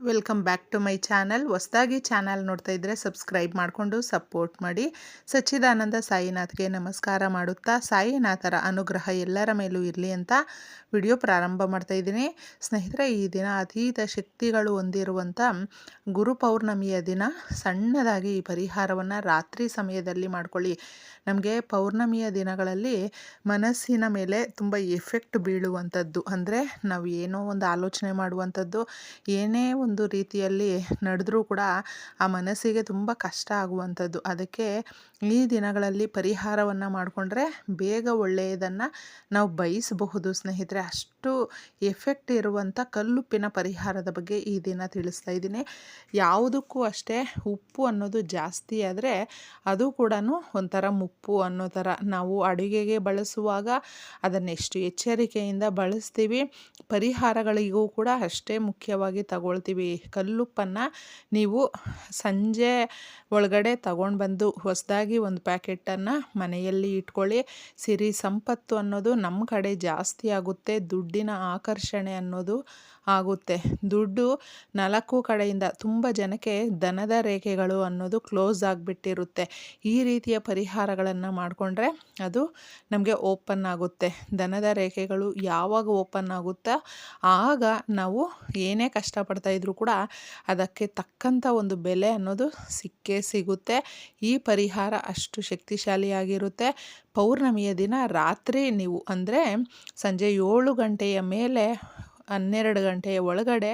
Welcome back to my channel ಹೊಸದಾಗಿ channel ನೋಡ್ತಾ ಇದ್ದರೆ ಸಬ್ಸ್ಕ್ರೈಬ್ ಮಾಡಿಕೊಂಡು ಸಪೋರ್ಟ್ ಮಾಡಿ. ಸಚ್ಚಿದಾನಂದ ಸಾಯಿನಾಥ್ಗೆ ನಮಸ್ಕಾರ ಮಾಡುತ್ತಾ, ಸಾಯಿನಾಥರ ಅನುಗ್ರಹ ಎಲ್ಲರ ಮೇಲೂ ಇರಲಿ ಅಂತ ವಿಡಿಯೋ ಪ್ರಾರಂಭ ಮಾಡ್ತಾ ಇದ್ದೀನಿ. ಸ್ನೇಹಿತರೆ, ಈ ದಿನ ಅತೀತ ಶಕ್ತಿಗಳು ಹೊಂದಿರುವಂಥ ಗುರು ಪೌರ್ಣಮಿಯ ದಿನ. ಸಣ್ಣದಾಗಿ ಈ ಪರಿಹಾರವನ್ನು ರಾತ್ರಿ ಸಮಯದಲ್ಲಿ ಮಾಡ್ಕೊಳ್ಳಿ. ನಮಗೆ ಪೌರ್ಣಮಿಯ ದಿನಗಳಲ್ಲಿ ಮನಸ್ಸಿನ ಮೇಲೆ ತುಂಬ ಎಫೆಕ್ಟ್ ಬೀಳುವಂಥದ್ದು ಅಂದರೆ ನಾವು ಏನೋ ಒಂದು ಆಲೋಚನೆ ಮಾಡುವಂಥದ್ದು ಏನೇ ಒಂದು ರೀತಿಯಲ್ಲಿ ನಡೆದ್ರೂ ಕೂಡ ಆ ಮನಸ್ಸಿಗೆ ತುಂಬ ಕಷ್ಟ ಆಗುವಂಥದ್ದು. ಅದಕ್ಕೆ ಈ ದಿನಗಳಲ್ಲಿ ಪರಿಹಾರವನ್ನು ಮಾಡಿಕೊಂಡ್ರೆ ಬೇಗ ಒಳ್ಳೆಯದನ್ನು ನಾವು ಬಯಸಬಹುದು. ಸ್ನೇಹಿತರೆ, ಅಷ್ಟು ಎಫೆಕ್ಟ್ ಇರುವಂಥ ಕಲ್ಲುಪ್ಪಿನ ಪರಿಹಾರದ ಬಗ್ಗೆ ಈ ದಿನ ತಿಳಿಸ್ತಾ ಇದ್ದೀನಿ. ಯಾವುದಕ್ಕೂ ಅಷ್ಟೇ ಉಪ್ಪು ಅನ್ನೋದು ಜಾಸ್ತಿ ಆದರೆ ಅದು ಕೂಡ ಒಂಥರ ಮುಪ್ಪು ಅನ್ನೋ ಥರ. ನಾವು ಅಡುಗೆಗೆ ಬಳಸುವಾಗ ಅದನ್ನೆಷ್ಟು ಎಚ್ಚರಿಕೆಯಿಂದ ಬಳಸ್ತೀವಿ, ಪರಿಹಾರಗಳಿಗೂ ಕೂಡ ಅಷ್ಟೇ ಮುಖ್ಯವಾಗಿ ತಗೊಳ್ತೀವಿ. ಕಲ್ಲುಪ್ಪನ್ನು ನೀವು ಸಂಜೆ ಒಳಗಡೆ ತಗೊಂಡು ಬಂದು ಹೊಸದಾಗಿ ಒಂದು ಪ್ಯಾಕೆಟನ್ನು ಮನೆಯಲ್ಲಿ ಇಟ್ಕೊಳ್ಳಿ. ಸಿರಿ ಸಂಪತ್ತು ಅನ್ನೋದು ನಮ್ಮ ಕಡೆ ಜಾಸ್ತಿ ಆಗುತ್ತೆ. ದುಡ್ಡಿನ ಆಕರ್ಷಣೆ ಅನ್ನೋದು ಆಗುತ್ತೆ. ದುಡ್ಡು ನಾಲ್ಕು ಕಡೆಯಿಂದ ತುಂಬ ಜನಕ್ಕೆ ದನದ ರೇಖೆಗಳು ಅನ್ನೋದು ಕ್ಲೋಸ್ ಆಗಿಬಿಟ್ಟಿರುತ್ತೆ. ಈ ರೀತಿಯ ಪರಿಹಾರಗಳನ್ನು ಮಾಡಿಕೊಂಡ್ರೆ ಅದು ನಮಗೆ ಓಪನ್ ಆಗುತ್ತೆ. ದನದ ರೇಖೆಗಳು ಯಾವಾಗ ಓಪನ್ ಆಗುತ್ತೋ? ಆಗ ನಾವು ಏನೇ ಕಷ್ಟಪಡ್ತಾ ಕೂಡ ಅದಕ್ಕೆ ತಕ್ಕಂಥ ಒಂದು ಬೆಲೆ ಅನ್ನೋದು ಸಿಕ್ಕೇ ಸಿಗುತ್ತೆ. ಈ ಪರಿಹಾರ ಅಷ್ಟು ಶಕ್ತಿಶಾಲಿಯಾಗಿರುತ್ತೆ. ಪೌರ್ಣಮಿಯ ದಿನ ರಾತ್ರಿ ನೀವು ಅಂದರೆ ಸಂಜೆ ಏಳು ಗಂಟೆಯ ಮೇಲೆ ಹನ್ನೆರಡು ಗಂಟೆಯ ಒಳಗಡೆ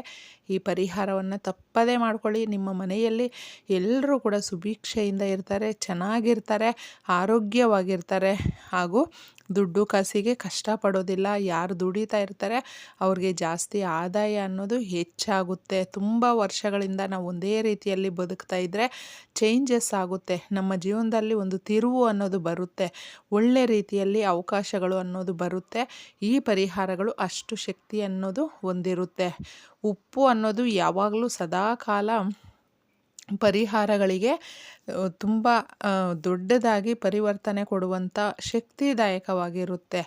ಈ ಪರಿಹಾರವನ್ನು ತಪ್ಪದೇ ಮಾಡ್ಕೊಳ್ಳಿ. ನಿಮ್ಮ ಮನೆಯಲ್ಲಿ ಎಲ್ಲರೂ ಕೂಡ ಸುಭಿಕ್ಷೆಯಿಂದ ಇರ್ತಾರೆ, ಚೆನ್ನಾಗಿರ್ತಾರೆ, ಆರೋಗ್ಯವಾಗಿರ್ತಾರೆ ಹಾಗೂ ದುಡ್ಡು ಕಾಸಿಗೆ ಕಷ್ಟಪಡೋದಿಲ್ಲ ಯಾರು ದುಡಿತಾ ಇರ್ತಾರೆ ಅವ್ರಿಗೆ ಜಾಸ್ತಿ ಆದಾಯ ಅನ್ನೋದು ಹೆಚ್ಚಾಗುತ್ತೆ. ತುಂಬ ವರ್ಷಗಳಿಂದ ನಾವು ಒಂದೇ ರೀತಿಯಲ್ಲಿ ಬದುಕ್ತಾ ಇದ್ದರೆ ಚೇಂಜಸ್ ಆಗುತ್ತೆ. ನಮ್ಮ ಜೀವನದಲ್ಲಿ ಒಂದು ತಿರುವು ಅನ್ನೋದು ಬರುತ್ತೆ. ಒಳ್ಳೆ ರೀತಿಯಲ್ಲಿ ಅವಕಾಶಗಳು ಅನ್ನೋದು ಬರುತ್ತೆ. ಈ ಪರಿಹಾರಗಳು ಅಷ್ಟು ಶಕ್ತಿ ಅನ್ನೋದು ಹೊಂದಿರುತ್ತೆ. ಉಪ್ಪು ಅನ್ನೋದು ಯಾವಾಗಲೂ ಸದಾಕಾಲ ಪರಿಹಾರಗಳಿಗೆ ತುಂಬ ದೊಡ್ಡದಾಗಿ ಪರಿವರ್ತನೆ ಕೊಡುವಂಥ ಶಕ್ತಿದಾಯಕವಾಗಿರುತ್ತೆ.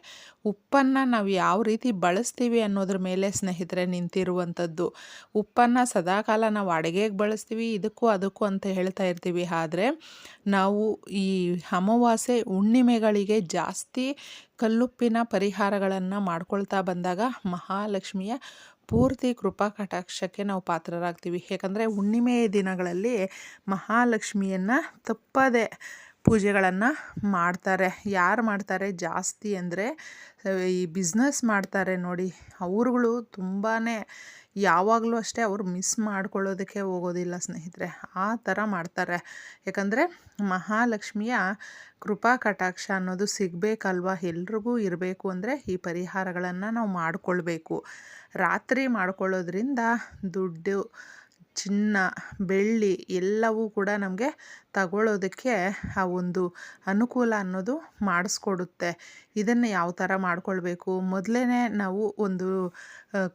ಉಪ್ಪನ್ನು ನಾವು ಯಾವ ರೀತಿ ಬಳಸ್ತೀವಿ ಅನ್ನೋದ್ರ ಮೇಲೆ ಸ್ನೇಹಿತರೆ ನಿಂತಿರುವಂಥದ್ದು. ಉಪ್ಪನ್ನು ಸದಾಕಾಲ ನಾವು ಅಡುಗೆಗೆ ಬಳಸ್ತೀವಿ, ಇದಕ್ಕೂ ಅದಕ್ಕೂ ಅಂತ ಹೇಳ್ತಾ ಇರ್ತೀವಿ. ಆದರೆ, ನಾವು ಈ ಅಮಾವಾಸ್ಯೆ ಹುಣ್ಣಿಮೆಗಳಿಗೆ ಜಾಸ್ತಿ ಕಲ್ಲುಪ್ಪಿನ ಪರಿಹಾರಗಳನ್ನು ಮಾಡ್ಕೊಳ್ತಾ ಬಂದಾಗ ಮಹಾಲಕ್ಷ್ಮಿಯ ಪೂರ್ತಿ ಕೃಪಾ ಕಟಾಕ್ಷಕ್ಕೆ ನಾವು ಪಾತ್ರರಾಗ್ತೀವಿ. ಯಾಕಂದರೆ ಹುಣ್ಣಿಮೆಯ ದಿನಗಳಲ್ಲಿ ಮಹಾಲಕ್ಷ್ಮಿಯನ್ನು ತಪ್ಪದೆ ಪೂಜೆಗಳನ್ನು ಮಾಡ್ತಾರೆ. ಯಾರು ಮಾಡ್ತಾರೆ? ಜಾಸ್ತಿ ಅಂದರೆ ಈ ಬಿಸ್ನೆಸ್ ಮಾಡ್ತಾರೆ ನೋಡಿ. ಅವ್ರುಗಳು ತುಂಬಾ ಯಾವಾಗಲೂ ಅಷ್ಟೇ ಅವರು ಮಿಸ್ ಮಾಡ್ಕೊಳ್ಳೋದಕ್ಕೆ ಹೋಗೋದಿಲ್ಲ ಸ್ನೇಹಿತರೆ, ಆ ಥರ ಮಾಡ್ತಾರೆ. ಯಾಕಂದರೆ ಮಹಾಲಕ್ಷ್ಮಿಯ ಕೃಪಾ ಕಟಾಕ್ಷ ಅನ್ನೋದು ಸಿಗಬೇಕಲ್ವಾ? ಎಲ್ರಿಗೂ ಇರಬೇಕು ಅಂದರೆ ಈ ಪರಿಹಾರಗಳನ್ನು ನಾವು ಮಾಡಿಕೊಳ್ಬೇಕು. ರಾತ್ರಿ ಮಾಡ್ಕೊಳ್ಳೋದ್ರಿಂದ ದುಡ್ಡು, ಚಿನ್ನ, ಬೆಳ್ಳಿ ಎಲ್ಲವೂ ಕೂಡ ನಮಗೆ ತಗೊಳ್ಳೋದಕ್ಕೆ ಆ ಒಂದು ಅನುಕೂಲ ಅನ್ನೋದು ಮಾಡಿಸ್ಕೊಡುತ್ತೆ. ಇದನ್ನು ಯಾವ ಥರ ಮಾಡಿಕೊಳ್ಬೇಕು? ಮೊದಲೇ ನಾವು ಒಂದು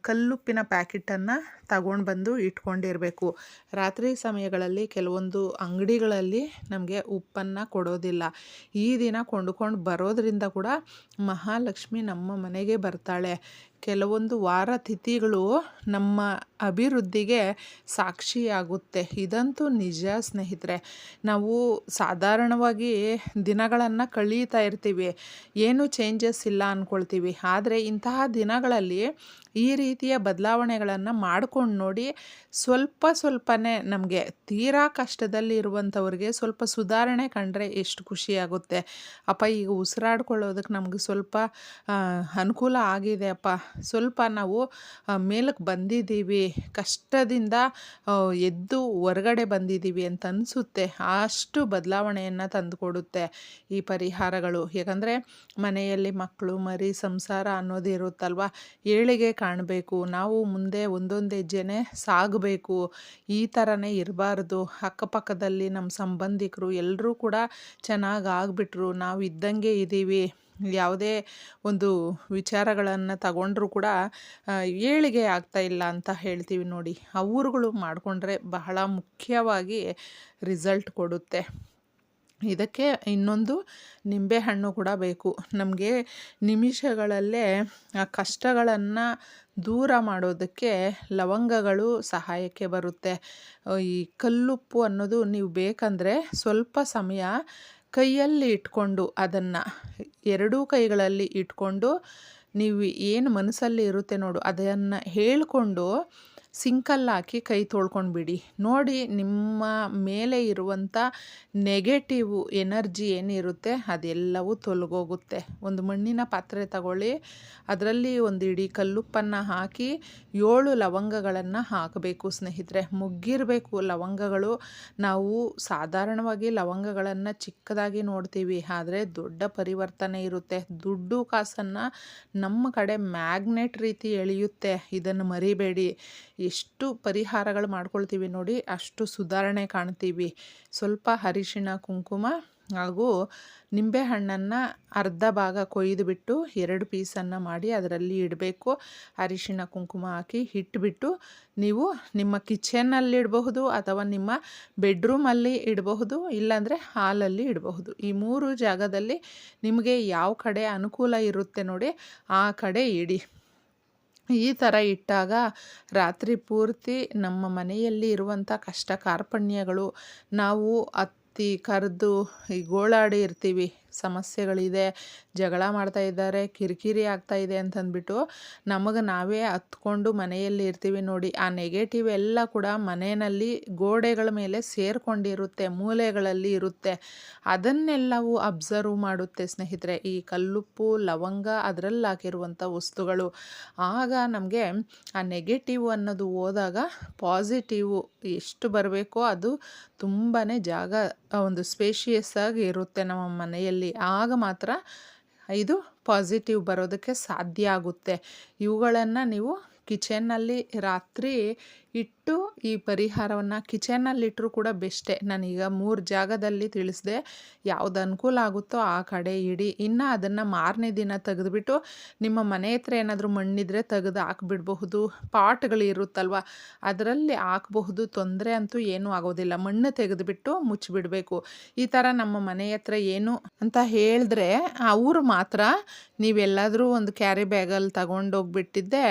ಕಲ್ಲುಪ್ಪಿನ ಪ್ಯಾಕೆಟನ್ನು ತಗೊಂಡು ಬಂದು ಇಟ್ಕೊಂಡಿರಬೇಕು. ರಾತ್ರಿ ಸಮಯಗಳಲ್ಲಿ ಕೆಲವೊಂದು ಅಂಗಡಿಗಳಲ್ಲಿ ನಮಗೆ ಉಪ್ಪನ್ನು ಕೊಡೋದಿಲ್ಲ. ಈ ದಿನ ಕೊಂಡುಕೊಂಡು ಬರೋದರಿಂದ ಕೂಡ ಮಹಾಲಕ್ಷ್ಮಿ ನಮ್ಮ ಮನೆಗೆ ಬರ್ತಾಳೆ. ಕೆಲವೊಂದು ವಾರ ತಿಥಿಗಳು ನಮ್ಮ ಅಭಿವೃದ್ಧಿಗೆ ಸಾಕ್ಷಿಯಾಗುತ್ತೆ. ಇದಂತೂ ನಿಜ ಸ್ನೇಹಿತರೆ. ನಾವು ಸಾಧಾರಣವಾಗಿ ದಿನಗಳನ್ನು ಕಳೀತಾ ಇರ್ತೀವಿ. ಏನು ಚೇಂಜಸ್ ಇಲ್ಲ ಅಂದ್ಕೊಳ್ತೀವಿ ಆದರೆ ಇಂತಹ ದಿನಗಳಲ್ಲಿ ಈ ರೀತಿಯ ಬದಲಾವಣೆಗಳನ್ನು ಮಾಡ್ಕೊಂಡು ನೋಡಿ ಸ್ವಲ್ಪ ಸ್ವಲ್ಪನೇ ನಮಗೆ ತೀರಾ ಕಷ್ಟದಲ್ಲಿ ಇರುವಂಥವ್ರಿಗೆ ಸ್ವಲ್ಪ ಸುಧಾರಣೆ ಕಂಡ್ರೆ ಎಷ್ಟು ಖುಷಿಯಾಗುತ್ತೆ ಅಪ್ಪ, ಈಗ ಉಸಿರಾಡ್ಕೊಳ್ಳೋದಕ್ಕೆ ನಮಗೆ ಸ್ವಲ್ಪ ಅನುಕೂಲ ಆಗಿದೆ ಅಪ್ಪ. ಸ್ವಲ್ಪ ನಾವು ಮೇಲಕ್ಕೆ ಬಂದಿದ್ದೀವಿ. ಕಷ್ಟದಿಂದ ಎದ್ದು ಹೊರಗಡೆ ಬಂದಿದ್ದೀವಿ ಅಂತ ಅನಿಸುತ್ತೆ. ಅಷ್ಟು ಬದಲಾವಣೆಯನ್ನು ತಂದುಕೊಡುತ್ತೆ ಈ ಪರಿಹಾರಗಳು. ಯಾಕಂದರೆ ಮನೆಯಲ್ಲಿ ಮಕ್ಕಳು ಮರಿ ಸಂಸಾರ ಅನ್ನೋದು ಇರುತ್ತಲ್ವ? ಏಳಿಗೆ ಕಾಣಬೇಕು, ನಾವು ಮುಂದೆ ಒಂದೊಂದು ಹೆಜ್ಜೆನೇ ಸಾಗಬೇಕು, ಈ ಥರನೇ ಇರಬಾರ್ದು. ಅಕ್ಕಪಕ್ಕದಲ್ಲಿ ನಮ್ಮ ಸಂಬಂಧಿಕರು ಎಲ್ಲರೂ ಕೂಡ ಚೆನ್ನಾಗಿ ಆಗಿಬಿಟ್ರು, ನಾವು ಇದ್ದಂಗೆ ಇದ್ದೀವಿ ಯಾವುದೇ ಒಂದು ವಿಚಾರಗಳನ್ನು ತಗೊಂಡ್ರೂ ಕೂಡ ಏಳಿಗೆ ಆಗ್ತಾ ಇಲ್ಲ ಅಂತ ಹೇಳ್ತೀವಿ ನೋಡಿ. ಆ ಊರುಗಳು ಮಾಡಿಕೊಂಡ್ರೆ ಬಹಳ ಮುಖ್ಯವಾಗಿ ರಿಸಲ್ಟ್ ಕೊಡುತ್ತೆ. ಇದಕ್ಕೆ ಇನ್ನೊಂದು ನಿಂಬೆಹಣ್ಣು ಕೂಡ ಬೇಕು. ನಮಗೆ ನಿಮಿಷಗಳಲ್ಲೇ ಆ ಕಷ್ಟಗಳನ್ನು ದೂರ ಮಾಡೋದಕ್ಕೆ ಲವಂಗಗಳು ಸಹಾಯಕ್ಕೆ ಬರುತ್ತೆ. ಈ ಕಲ್ಲುಪ್ಪು ಅನ್ನೋದು ನೀವು ಬೇಕಂದರೆ ಸ್ವಲ್ಪ ಸಮಯ ಕೈಯಲ್ಲಿ ಇಟ್ಕೊಂಡು ಅದನ್ನು ಎರಡೂ ಕೈಗಳಲ್ಲಿ ಇಟ್ಕೊಂಡು ನೀವು ಏನು ಮನಸ್ಸಲ್ಲಿ ಇರುತ್ತೆ ನೋಡು ಅದನ್ನು ಹೇಳಿಕೊಂಡು ಸಿಂಕಲ್ಲಿ ಹಾಕಿ ಕೈ ತೊಳ್ಕೊಂಡ್ಬಿಡಿ. ನೋಡಿ, ನಿಮ್ಮ ಮೇಲೆ ಇರುವಂಥ ನೆಗೆಟಿವ್ ಎನರ್ಜಿ ಏನಿರುತ್ತೆ, ಅದೆಲ್ಲವೂ ತೊಲಗೋಗುತ್ತೆ. ಒಂದು ಮಣ್ಣಿನ ಪಾತ್ರೆ ತಗೊಳ್ಳಿ, ಅದರಲ್ಲಿ ಒಂದು ಇಡೀ ಕಲ್ಲುಪ್ಪನ್ನು ಹಾಕಿ ಏಳು ಲವಂಗಗಳನ್ನು ಹಾಕಬೇಕು ಸ್ನೇಹಿತರೆ. ಮುಗ್ಗಿರಬೇಕು ಲವಂಗಗಳು. ನಾವು ಸಾಧಾರಣವಾಗಿ ಲವಂಗಗಳನ್ನು ಚಿಕ್ಕದಾಗಿ ನೋಡ್ತೀವಿ, ಆದರೆ ದೊಡ್ಡ ಪರಿವರ್ತನೆ ಇರುತ್ತೆ. ದುಡ್ಡು ಕಾಸನ್ನು ನಮ್ಮ ಕಡೆ ಮ್ಯಾಗ್ನೆಟ್ ರೀತಿ ಎಳೆಯುತ್ತೆ. ಇದನ್ನು ಮರಿಬೇಡಿ. ಎಷ್ಟು ಪರಿಹಾರಗಳು ಮಾಡ್ಕೊಳ್ತೀವಿ ನೋಡಿ, ಅಷ್ಟು ಸುಧಾರಣೆ ಕಾಣ್ತೀವಿ. ಸ್ವಲ್ಪ ಅರಿಶಿಣ, ಕುಂಕುಮ ಹಾಗೂ ನಿಂಬೆಹಣ್ಣನ್ನು ಅರ್ಧ ಭಾಗ ಕೊಯ್ದು ಬಿಟ್ಟು ಎರಡು ಪೀಸನ್ನು ಮಾಡಿ ಅದರಲ್ಲಿ ಇಡಬೇಕು. ಅರಿಶಿಣ, ಕುಂಕುಮ ಹಾಕಿ ಇಟ್ಬಿಟ್ಟು ನೀವು ನಿಮ್ಮ ಕಿಚನಲ್ಲಿ ಇಡಬಹುದು ಅಥವಾ ನಿಮ್ಮ ಬೆಡ್ರೂಮಲ್ಲಿ ಇಡಬಹುದು, ಇಲ್ಲಾಂದರೆ ಹಾಲಲ್ಲಿ ಇಡಬಹುದು. ಈ ಮೂರು ಜಾಗದಲ್ಲಿ ನಿಮಗೆ ಯಾವ ಕಡೆ ಅನುಕೂಲ ಇರುತ್ತೆ ನೋಡಿ, ಆ ಕಡೆ ಇಡಿ. ಈ ಥರ ಇಟ್ಟಾಗ ರಾತ್ರಿ ಪೂರ್ತಿ ನಮ್ಮ ಮನೆಯಲ್ಲಿ ಇರುವಂಥ ಕಷ್ಟ ಕಾರ್ಪಣ್ಯಗಳು ನಾವು ಅತ್ತಿ ಕರೆದು ಈ ಗೋಳಾಡಿ ಇರ್ತೀವಿ. ಸಮಸ್ಯೆಗಳಿದೆ, ಜಗಳ ಮಾಡ್ತಾ ಇದ್ದಾರೆ, ಕಿರಿಕಿರಿ ಆಗ್ತಾ ಇದೆ ಅಂತಂದ್ಬಿಟ್ಟು ನಮಗೆ ನಾವೇ ಹತ್ಕೊಂಡು ಮನೆಯಲ್ಲಿ ಇರ್ತೀವಿ ನೋಡಿ. ಆ ನೆಗೆಟಿವ್ ಎಲ್ಲ ಕೂಡ ಮನೆಯಲ್ಲಿ ಗೋಡೆಗಳ ಮೇಲೆ ಸೇರಿಕೊಂಡಿರುತ್ತೆ, ಮೂಲೆಗಳಲ್ಲಿ ಇರುತ್ತೆ. ಅದನ್ನೆಲ್ಲವೂ ಅಬ್ಸರ್ವ್ ಮಾಡುತ್ತೆ ಸ್ನೇಹಿತರೆ. ಈ ಕಲ್ಲುಪ್ಪು, ಲವಂಗ ಅದರಲ್ಲಿ ಹಾಕಿರುವಂಥ ವಸ್ತುಗಳು. ಆಗ ನಮಗೆ ಆ ನೆಗೆಟಿವ್ ಅನ್ನೋದು ಹೋದಾಗ ಪಾಸಿಟಿವ್ ಎಷ್ಟು ಬರಬೇಕೋ ಅದು ತುಂಬಾ ಜಾಗ ಒಂದು ಸ್ಪೇಷಿಯಸ್ ಆಗಿ ಇರುತ್ತೆ ನಮ್ಮ ಮನೆಯಲ್ಲಿ. ಆಗ ಮಾತ್ರ ಇದು ಪಾಸಿಟಿವ್ ಬರೋದಕ್ಕೆ ಸಾಧ್ಯ ಆಗುತ್ತೆ. ಇವುಗಳನ್ನು ನೀವು ಕಿಚನ್ನಲ್ಲಿ ರಾತ್ರಿ ಇಟ್ಟು ಈ ಪರಿಹಾರವನ್ನು ಕಿಚನ್ನಲ್ಲಿಟ್ಟರು ಕೂಡ ಬೆಸ್ಟೇ ನಾನೀಗ ಮೂರು ಜಾಗದಲ್ಲಿ ತಿಳಿಸಿದೆ ಯಾವುದು ಅನುಕೂಲ ಆಗುತ್ತೋ ಆ ಕಡೆ ಇಡಿ. ಇನ್ನು ಅದನ್ನು ಮಾರನೇ ದಿನ ತೆಗೆದುಬಿಟ್ಟು ನಿಮ್ಮ ಮನೆ ಹತ್ರ ಏನಾದರೂ ಮಣ್ಣಿದ್ರೆ ತೆಗೆದು ಹಾಕ್ಬಿಡ್ಬಹುದು. ಪಾಟ್ಗಳು ಇರುತ್ತಲ್ವ, ಅದರಲ್ಲಿ ಹಾಕಬಹುದು. ತೊಂದರೆ ಅಂತೂ ಏನೂ ಆಗೋದಿಲ್ಲ. ಮಣ್ಣು ತೆಗೆದುಬಿಟ್ಟು ಮುಚ್ಚಿಬಿಡಬೇಕು. ಈ ಥರ ನಮ್ಮ ಮನೆ ಹತ್ರ ಏನು ಅಂತ ಹೇಳಿದ್ರೆ ಅವರು ಮಾತ್ರ ನೀವೆಲ್ಲಾದರೂ ಒಂದು ಕ್ಯಾರಿ ಬ್ಯಾಗಲ್ಲಿ ತಗೊಂಡೋಗ್ಬಿಟ್ಟಿದ್ದೆ.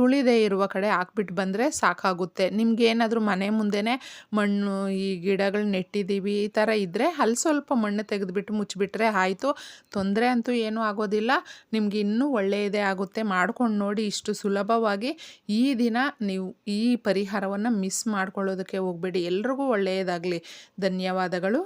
ತುಳಿದೇ ಇರುವ ಕಡೆ ಹಾಕ್ಬಿಟ್ಟು ಬಂದರೆ ಸಾಕಾಗುತ್ತೆ. ನಿಮ್ಗೆ ಏನಾದರೂ ಮನೆ ಮುಂದೆನೇ ಮಣ್ಣು, ಈ ಗಿಡಗಳು ನೆಟ್ಟಿದ್ದೀವಿ ಈ ಥರ ಇದ್ದರೆ ಅಲ್ಲಿ ಸ್ವಲ್ಪ ಮಣ್ಣು ತೆಗೆದುಬಿಟ್ಟು ಮುಚ್ಚಿಬಿಟ್ರೆ ಆಯಿತು. ತೊಂದರೆ ಅಂತೂ ಏನೂ ಆಗೋದಿಲ್ಲ. ನಿಮ್ಗೆ ಇನ್ನೂ ಒಳ್ಳೆಯದೇ ಆಗುತ್ತೆ. ಮಾಡ್ಕೊಂಡು ನೋಡಿ ಇಷ್ಟು ಸುಲಭವಾಗಿ ಈ ದಿನ ನೀವು ಈ ಪರಿಹಾರವನ್ನು ಮಿಸ್ ಮಾಡ್ಕೊಳ್ಳೋದಕ್ಕೆ ಹೋಗಬೇಡಿ. ಎಲ್ರಿಗೂ ಒಳ್ಳೆಯದಾಗಲಿ. ಧನ್ಯವಾದಗಳು.